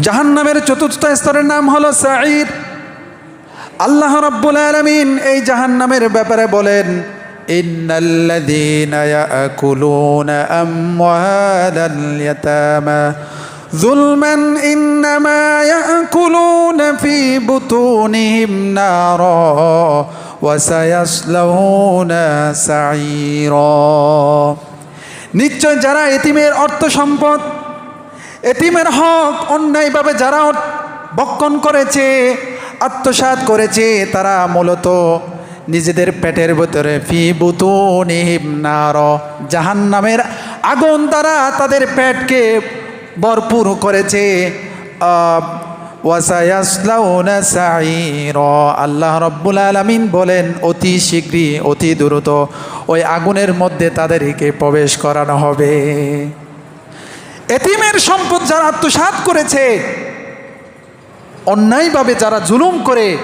জাহান্নামের চতুর্থ স্তরের নাম হলো সাঈদ। আল্লাহ রাব্বুল আলামিন এই জাহান্নামের ব্যাপারে বলেন, ইন্নাল্লাযীনা ইয়াকুলুনা আমওয়ালাল ইয়াতামা। যুলমান ইন্নামা ইয়াকুলুনা ফি বুতুনিহিম নারা ওয়া সায়াসলাউনা সাঈরা। নিশ্চয় যারা এতিমের অর্থ সম্পদ এতিমের হক অন্যায়ভাবে যারা বক্ষণ করেছে, আত্মসাৎ করেছে, তারা মূলত নিজেদের পেটের ভেতরে ফি বুতুনিহিম নার। জাহান্নামের আগুন দ্বারা তাদের পেটকে ভরপুর করেছে। আল্লাহ রব্বুল আলামিন বলেন, অতি শীঘ্রই, অতি দ্রুত ওই আগুনের মধ্যে তাদেরকে প্রবেশ করানো হবে। এতিমের সম্পদ যারা আত্মসাৎ করেছে, অন্যায়ভাবে যারা জুলুম করে,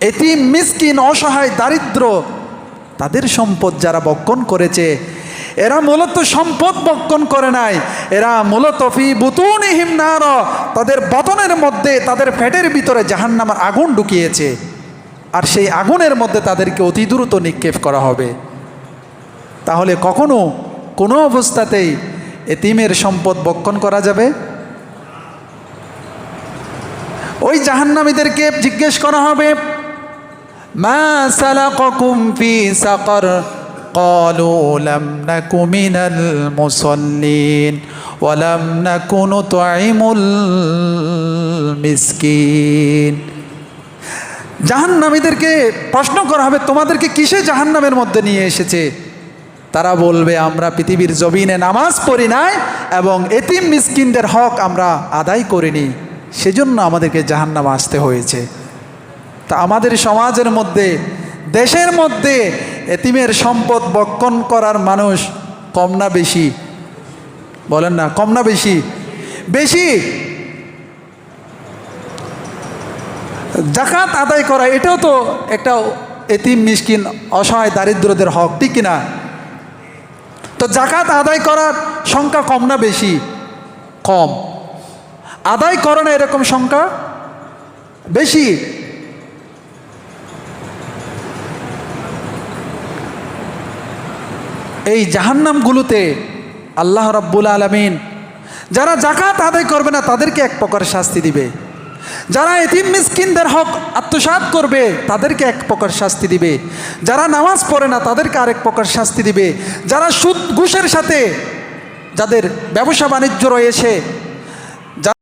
এতিম, মিসকিন, অসহায়, দারিদ্র, তাদের সম্পদ যারা বক্ষণ করেছে, এরা মূলত সম্পদ বক্ষণ করে নাই। এরা মূলত ফি বুতুনিহিম নার, তাদের বতনের মধ্যে, তাদের ফ্যাটের ভিতরে জাহান্নামার আগুন ঢুকিয়েছে। আর সেই আগুনের মধ্যে তাদেরকে অতি দ্রুত নিক্ষেপ করা হবে। তাহলে কখনো কোনো অবস্থাতেই এতিমের সম্পদ বক্ষণ করা যাবে ওই জাহান্নামীদেরকে জিজ্ঞেস করা হবে মা সালাকাকুম ফি সাকার قالوا لم نك من المصلين ولم نك نطعم المسكين জাহান্নামীদেরকে প্রশ্ন করা হবে তোমাদেরকে কিসে জাহান্নামের মধ্যে নিয়ে এসেছে তারা বলবে, আমরা পৃথিবীর জমিনে নামাজ পড়ি নাই এবং এতিম মিসকিনদের হক আমরা আদায় করিনি। সেজন্য আমাদেরকে জাহান্নাম আসতে হয়েছে। তা আমাদের সমাজের মধ্যে, দেশের মধ্যে এতিমের সম্পদ বক্ষণ করার মানুষ কম না বেশি? বলেন না, কম না বেশি? বেশি! জাকাত আদায় করা, এটাও তো একটা এতিম মিসকিন অসহায় দারিদ্রদের হক, ঠিক কিনা? তো জাকাত আদায় করার সংখ্যা কম না বেশি? কম। আদায় করে না এরকম সংখ্যা বেশি? এই জাহান্নামগুলোতে আল্লাহ রাব্বুল আলমিন, যারা জাকাত আদায় করবে না, তাদেরকে এক প্রকার শাস্তি দিবে। যারা এতিম মিসকিনদের হক আত্মসাত করবে, তাদেরকে এক প্রকার শাস্তি দিবে। যারা নামাজ পড়ে না, তাদেরকে আরেক প্রকার শাস্তি দিবে। যারা সুদ, ঘুষের সাথে যাদের ব্যবসা বাণিজ্য রয়েছে